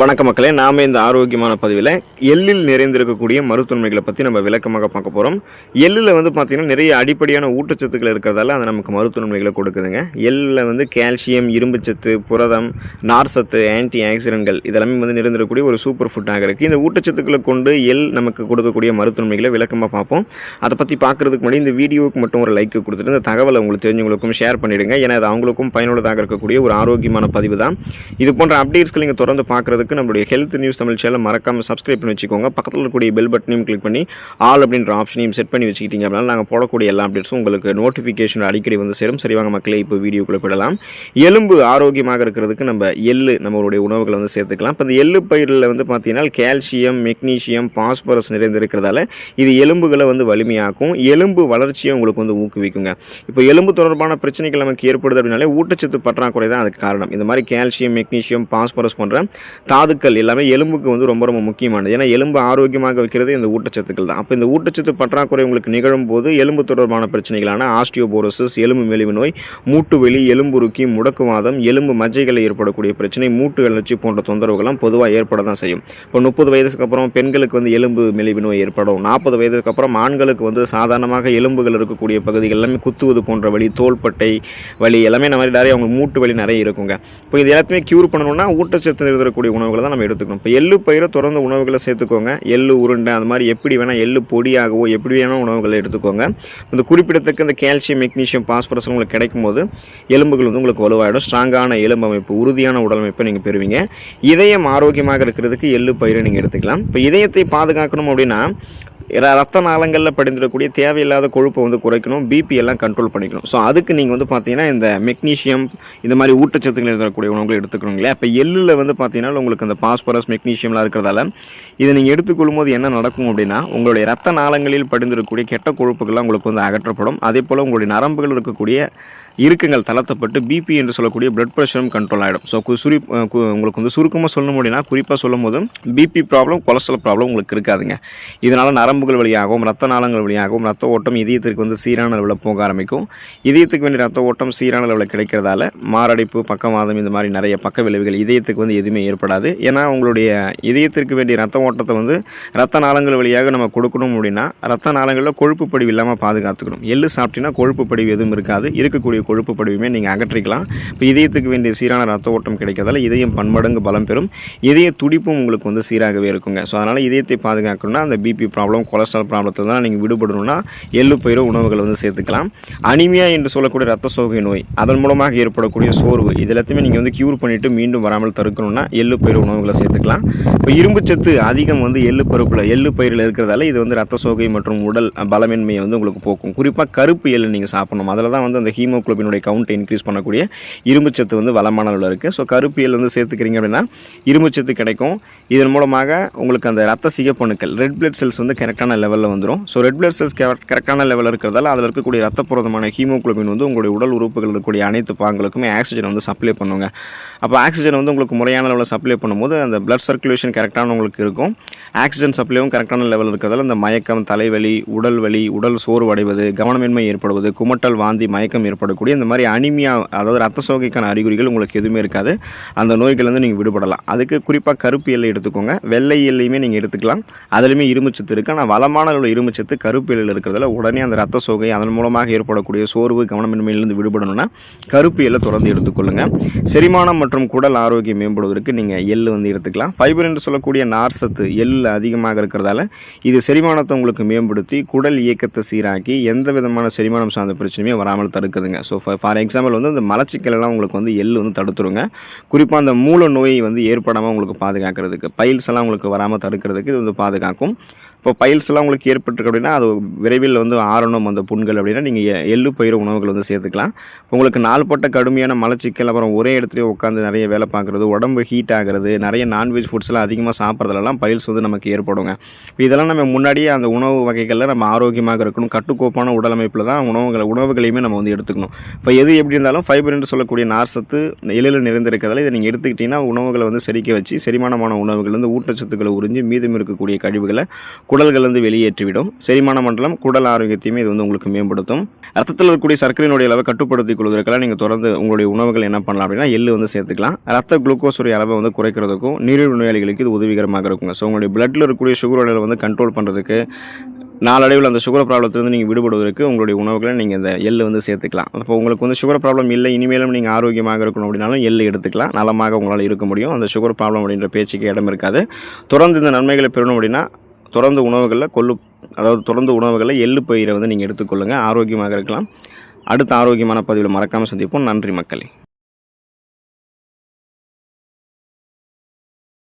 வணக்க மக்களே நாம இந்த ஆரோக்கியமான பதிவில் எள்ளில் நிறைந்திருக்கக்கூடிய மருத்துவமைகளை பற்றி நம்ம விளக்கமாக பார்க்க போகிறோம் எள்ளில் வந்து பார்த்திங்கன்னா நிறைய அடிப்படையான ஊட்டச்சத்துக்கள் இருக்கிறதால அது நமக்கு மருத்துவமைகளை கொடுக்குதுங்க. எள்ளில் வந்து கால்சியம் இரும்புச்சத்து புரதம் நார்சத்து ஆன்டி ஆக்சிடென்ட்கள் இதெல்லாமே வந்து நிறைந்திருக்கக்கூடிய ஒரு சூப்பர் ஃபுட்டாக இருக்குது இந்த ஊட்டச்சத்துக்களை கொண்டு எள் நமக்கு கொடுக்கக்கூடிய மருத்துவமைகளை விளக்கமாக பார்ப்போம். அதை பற்றி பார்க்குறதுக்கு முன்னாடி இந்த வீடியோவுக்கு மட்டும் ஒரு லைக் கொடுத்துட்டு இந்த தகவலை உங்களுக்கு தெரிஞ்சவங்களுக்கும் ஷேர் பண்ணிடுங்க. ஏன்னா அது அவங்களுக்கும் பயனுள்ளதாக இருக்கக்கூடிய ஒரு ஆரோக்கியமான பதிவு தான். இது போன்ற அப்டேட்ஸ்கள் நீங்கள் தொடர்ந்து பண்ணுறதுக்கு நம்மளுடைய ஹெல்த் நியூஸ் தமிழ் சேனல் மறக்காமல் சப்ஸ்கிரைப் பண்ணி வச்சுக்கோங்க. பக்கத்தில் இருக்கக்கூடிய பெல் பட்டனையும் கிளிக் பண்ணி ஆல் அப்படின்ற ஆப்ஷனையும் செட் பண்ணி வச்சுக்கிட்டீங்க அப்படின்னா நாங்கள் போடக்கூடிய எல்லா அப்டேட்ஸும் உங்களுக்கு நோட்டிஃபிகேஷன் அடிக்கடி வந்து சேரும். சரிவாங்க மக்களே இப்போ வீடியோக்குள்ளே போயிடலாம். எலும்பு ஆரோக்கியமாக இருக்கிறதுக்கு நம்ம எள்ளு நம்மளுடைய உணவுகளை வந்து சேர்த்துக்கலாம். இப்போ இந்த எள்ளு பயிரில் வந்து பார்த்தீங்கன்னா கால்சியம் மெக்னீஷியம் பாஸ்பரஸ் நிறைந்திருக்கிறதால இது எலும்புகளை வந்து வலிமையாக்கும். எலும்பு வளர்ச்சியை உங்களுக்கு வந்து ஊக்குவிக்குங்க. இப்போ எலும்பு தொடர்பான பிரச்சனைகள் நமக்கு ஏற்படுது அப்படின்னாலே ஊட்டச்சத்து பற்றாக்குறை தான் அதுக்கு காரணம். இந்த மாதிரி கால்சியம் மெக்னீஷியம் பாஸ்பரஸ் போன்ற தாதுக்கள் எல்லாமே எலும்புக்கு வந்து ரொம்ப ரொம்ப முக்கியமானது. ஏன்னா எலும்பு ஆரோக்கியமாக வைக்கிறது இந்த ஊட்டச்சத்துக்கள் தான். அப்போ இந்த ஊட்டச்சத்து பற்றாக்குறை உங்களுக்கு நிகழும் போது எலும்பு தொடர்பான பிரச்சனைகளான ஆஸ்டியோபோரோசிஸ் எலும்பு மெலிவு நோய் மூட்டு வெளி எலும்புருக்கி முடக்குவாதம் எலும்பு மஜ்ஜைகளை ஏற்படக்கூடிய பிரச்சனை மூட்டு எழுச்சி போன்ற தொந்தரவுகள்லாம் பொதுவாக ஏற்பட தான் செய்யும். இப்போ முப்பது வயதுக்கு அப்புறம் பெண்களுக்கு வந்து எலும்பு மெலிவு நோய் ஏற்படும். நாற்பது வயதுக்கு அப்புறம் ஆண்களுக்கு வந்து சாதாரணமாக எலும்புகள் இருக்கக்கூடிய பகுதிகள் எல்லாமே குத்துவது போன்ற வழி தோள்பட்டை வலி எல்லாமே இந்த மாதிரி நிறைய அவங்க மூட்டு வலி நிறைய இருக்குங்க. இப்போ இது எல்லாத்தையுமே க்யூர் பண்ணணும்னா ஊட்டச்சத்து இருக்கக்கூடிய உணவு உணவுகளை தான் நம்ம எடுத்துக்கணும். இப்போ எள்ளு பயிரை தொடர்ந்து உணவுகளை சேர்த்துக்கோங்க. எள்ளு உருண்டை அந்த மாதிரி எப்படி வேணால் எள்ளு பொடியாகவோ எப்படி வேணால் உணவுகளை எடுத்துக்கோங்க. இந்த குறிப்பிடத்தக்க இந்த கால்சியம் மெக்னீஷியம் பாஸ்பரஸ் உங்களுக்கு கிடைக்கும் போது எலும்புகள் வந்து உங்களுக்கு வலுவாயிடும். ஸ்ட்ராங்கான எலும்பு அமைப்பு உறுதியான உடல் அமைப்பை நீங்கள் பெறுவீங்க. இதயம் ஆரோக்கியமாக இருக்கிறதுக்கு எள்ளு பயிரை நீங்கள் எடுத்துக்கலாம். இப்போ இதயத்தை பாதுகாக்கணும் அப்படின்னா ரத்த நாளங்களில் படிந்திருக்கக்கூடிய தேவையில்லாத கொழுப்பை வந்து குறைக்கணும் பிபி எல்லாம் கண்ட்ரோல் பண்ணிக்கணும். ஸோ அதுக்கு நீங்கள் வந்து பார்த்தீங்கன்னா இந்த மெக்னீஷியம் இந்த மாதிரி ஊட்டச்சத்துக்கள் இருக்கக்கூடிய உணவுகளை எடுத்துக்கணும் இல்லையா? இப்போ எள்ளில் வந்து பார்த்தீங்கன்னா உங்களுக்கு அந்த பாஸ்பரஸ் மெக்னீஷியம்லாம் இருக்கிறதால இதை நீங்கள் எடுத்துக்கொள்ளும் போது என்ன நடக்கும் அப்படின்னா உங்களுடைய ரத்த நாளங்களில் படிந்திருக்கக்கூடிய கெட்ட கொழுப்புகள்லாம் உங்களுக்கு வந்து அகற்றப்படும். அதே போல் உங்களுடைய நரம்புகள் இருக்கக்கூடிய இறுக்கங்கள் தளர்த்தப்பட்டு பிபி என்று சொல்லக்கூடிய பிளட் ப்ரெஷரும் கண்ட்ரோல் ஆகிடும் ஸோ சுரி உங்களுக்கு வந்து சுருக்கமாக சொல்லணும் அப்படின்னா குறிப்பாக சொல்லும் போது பிபி ப்ராப்ளம் கொலஸ்ட்ரால் ப்ராப்ளம் உங்களுக்கு இருக்காதுங்க. இதனால் நரம்பு நரம்புகள் வழியாகவும் ரத்த நாளங்கள் வழியாகவும் ரத்த ஓட்டம் இதயத்திற்கு வந்து சீரான அளவில் போக ஆரம்பிக்கும். இதயத்துக்கு வேண்டிய ரத்த ஓட்டம் சீரான அளவில் கிடைக்கிறதால மாரடைப்பு பக்கவாதம் இந்த மாதிரி நிறைய பக்க விளைவுகள் இதயத்துக்கு வந்து எதுவுமே ஏற்படாது. ஏன்னா உங்களுடைய இதயத்திற்கு வேண்டிய ரத்த ஓட்டத்தை வந்து ரத்த நாளங்கள் வழியாக நம்ம கொடுக்கணும் அப்படின்னா ரத்த நாளங்களில் கொழுப்பு படிவு இல்லாமல் பாதுகாத்துக்கணும். எள்ளு சாப்பிட்டீங்கன்னா கொழுப்பு படிவு எதுவும் இருக்காது. இருக்கக்கூடிய கொழுப்பு படிவுமே நீங்கள் அகற்றிக்கலாம். இப்போ இதயத்துக்கு வேண்டிய சீரான ரத்த ஓட்டம் கிடைக்கிறதால இதயம் பன்மடங்கு பலம் பெறும். இதய துடிப்பும் உங்களுக்கு வந்து சீராகவே இருக்குங்க. ஸோ அதனால் இதயத்தை பாதுகாக்கணும்னா அந்த பிபி ப்ராப்ளம் கொலஸ்ட்ரால் ப்ராப்ளத்தில் தான் நீங்கள் விடுபடணும்னா எள்ளு பயிரோ உணவுகள் வந்து சேர்த்துக்கலாம். அனிமியா என்று சொல்லக்கூடிய ரத்த சோகை நோய் அதன் மூலமாக ஏற்படக்கூடிய சோர்வு இது எல்லாத்தையுமே நீங்கள் வந்து க்யூர் பண்ணிவிட்டு மீண்டும் வராமல் தடுக்கணும்னா எள்ளு பயிர் உணவுகளை சேர்த்துக்கலாம். இப்போ இரும்பு சத்து அதிகம் வந்து எள்ளு பருப்பில் எள்ளு பயிரில் இருக்கிறதால இது வந்து ரத்த சோகை மற்றும் உடல் பலமின்மையை வந்து உங்களுக்கு போக்கும். குறிப்பாக கருப்பு எள்ளு நீங்கள் சாப்பிடணும். அதில் தான் வந்து அந்த ஹீமோகுளோபினுடைய கவுண்ட்டை இன்க்ரீஸ் பண்ணக்கூடிய இரும்புச்சத்து வந்து வளமான அளவில் இருக்குது ஸோ கருப்பு எள்ளு வந்து சேர்த்துக்கிறீங்க அப்படின்னா இரும்புச்சத்து கிடைக்கும். இதன் மூலமாக உங்களுக்கு அந்த ரத்த சிகப்பணுக்கள் ரெட் பிளட் செல்ஸ் வந்து கரெக்டான லெவலில் வந்துடும் ஸோ ரெட் பிளட் செல்ஸ் கரெக்டான லெவலில் இருக்கிறதால அதில் இருக்கக்கூடிய ரத்த புரதமான ஹீமோக்ளோபின் வந்து உங்களுடைய உடல் உறுப்புகள் இருக்கக்கூடிய அனைத்து பாங்களுக்குமே ஆக்சிஜன் வந்து சப்ளை பண்ணுவாங்க அப்போ ஆக்சிஜன் வந்து உங்களுக்கு முறையான லெவலில் சப்ளை பண்ணும்போது அந்த பிளட் சர்க்குலேஷன் கரெக்டான உங்களுக்கு இருக்கும். ஆக்சிஜன் சப்ளையும் கரெக்டான லெவலில் இருக்கிறதால இந்த மயக்கம் தலைவலி உடல் வலி உடல் சோர்வு அடைவது கவனமின்மை ஏற்படுவது குமட்டல் வாந்தி மயக்கம் ஏற்படக்கூடிய இந்த மாதிரி அனிமியா அதாவது ரத்த சோகைக்கான அறிகுறிகள் உங்களுக்கு எதுவுமே இருக்காது. அந்த நோய்கள் வந்து நீங்கள் விடுபடலாம். அதுக்கு குறிப்பாக கருப்பு எல்லை எடுத்துக்கோங்க. வெள்ளை எல்லையுமே நீங்கள் எடுத்துக்கலாம். அதுலேயுமே இரும்புச்சத்து இருக்குது ஆனால் வளமான உள்ள இரும்புச்சத்து கருப்பு எல்லையில் இருக்கிறதால உடனே அந்த ரத்த சோகை அதன் மூலமாக ஏற்படக்கூடிய சோர்வு கவனமின்மையிலிருந்து விடுபடணும்னா கருப்பு எல்லை தொடர்ந்து எடுத்துக்கொள்ளுங்க. செரிமானம் மற்றும் குடல் ஆரோக்கியம் மேம்படுவதற்கு நீங்கள் எள்ளு வந்து எடுத்துக்கலாம். ஃபைபர் என்று சொல்லக்கூடிய நார் சத்து எள்ளு அதிகமாக இருக்கிறதால இது செரிமானத்தை உங்களுக்கு மேம்படுத்தி குடல் இயக்கத்தை சீராக்கி எந்த விதமான செரிமானம் சார்ந்த பிரச்சனையுமே வராமல் தடுக்குதுங்க. ஸோ ஃபார் எக்ஸாம்பிள் வந்து இந்த மலச்சிக்கல் உங்களுக்கு வந்து எள்ளு வந்து தடுத்துருங்க. குறிப்பாக அந்த மூல நோயை வந்து ஏற்படாமல் உங்களுக்கு பாதுகாக்கிறதுக்கு. பைல்ஸ் எல்லாம் உங்களுக்கு வராமல் தடுக்கிறதுக்கு இது வந்து பாதுகாக்கும். இப்போ பயில் எல்லாம் உங்களுக்கு ஏற்பட்டிருக்கு அப்படின்னா அது விரைவில் வந்து ஆறணும் அந்த புண்கள் அப்படின்னா நீங்கள் எள்ளு பயிர் உணவுகள் வந்து சேர்த்துக்கலாம். உங்களுக்கு நாள்பட்ட கடுமையான மலச்சிக்கல் அப்புறம் ஒரே இடத்துலயே உட்காந்து நிறைய வேலை பார்க்குறது உடம்பு ஹீட் ஆகிறது நிறைய நான்வெஜ் ஃபுட்ஸ்லாம் அதிகமாக சாப்பிட்றதுலலாம் பயில்ஸ் வந்து நமக்கு ஏற்படுங்க. இதெல்லாம் நம்ம முன்னாடியே அந்த உணவு வகைகளில் நம்ம ஆரோக்கியமாக இருக்கணும். கட்டுக்கோப்பான உடலமைப்பில் தான் உணவுகளை உணவுகளையுமே நம்ம வந்து எடுத்துக்கணும். இப்போ எது எப்படி இருந்தாலும் ஃபைபர் என்று சொல்லக்கூடிய நார்சத்து எளிதில் நிறைந்திருக்கிறதால இதை நீங்கள் எடுத்துக்கிட்டிங்கன்னா உணவுகளை வந்து செரிக்க வச்சு செரிமானமான உணவுகள் வந்து ஊட்டச்சத்துக்களை உறிஞ்சி மீதம் இருக்கக்கூடிய கழிவுகளை குடல்களை ரத்தத்திலிருந்து வெளியேற்றிவிடும். செரிமான மண்டலம் குடல் ஆரோக்கியத்தையுமே இது வந்து உங்களுக்கு மேம்படுத்தும். ரத்தத்தில் இருக்கக்கூடிய சர்க்கரையினுடைய அளவை கட்டுப்படுத்திக் கொள்வதற்கெல்லாம் நீங்கள் தொடர்ந்து உங்களுடைய உணவுகள் என்ன பண்ணலாம் அப்படின்னா எள்ளு வந்து சேர்த்துக்கலாம். ரத்த குளுக்கோஸுடைய அளவை வந்து குறைக்கிறதுக்கும் நீரிழிவு நோயாளிகளுக்கு இது உதவிகரமாக இருக்குங்க. ஸோ உங்களுடைய பிளட்டில் இருக்கக்கூடிய சுகர் அளவை வந்து கண்ட்ரோல் பண்ணுறதுக்கு நாளடைவில் அந்த சுகர் ப்ராப்ளத்திலிருந்து நீங்கள் விடுபடுவதற்கு உங்களுடைய உணவுகளை நீங்கள் இந்த எள்ளு வந்து சேர்த்துக்கலாம். அப்போ உங்களுக்கு வந்து சுகர் ப்ராப்ளம் இல்லை இனிமேலும் நீங்கள் ஆரோக்கியமாக இருக்கணும் அப்படின்னாலும் எள்ளு எடுத்துக்கலாம். நலமாக உங்களால் இருக்க முடியும். அந்த சுகர் ப்ராப்ளம் அப்படின்ற பேச்சுக்கு இடம் இருக்காது. தொடர்ந்து இந்த நன்மைகளை பெறணும் அப்படின்னா தொடர்ந்து உணவுகளில் கொள்ளு அதாவது தொடர்ந்து உணவுகளில் எள்ளு பயிரை வந்து நீங்கள் எடுத்துக்கொள்ளுங்கள் ஆரோக்கியமாக இருக்கலாம். அடுத்த ஆரோக்கியமான பதிவில் மறக்காமல் சந்திப்போம். நன்றி மக்களே.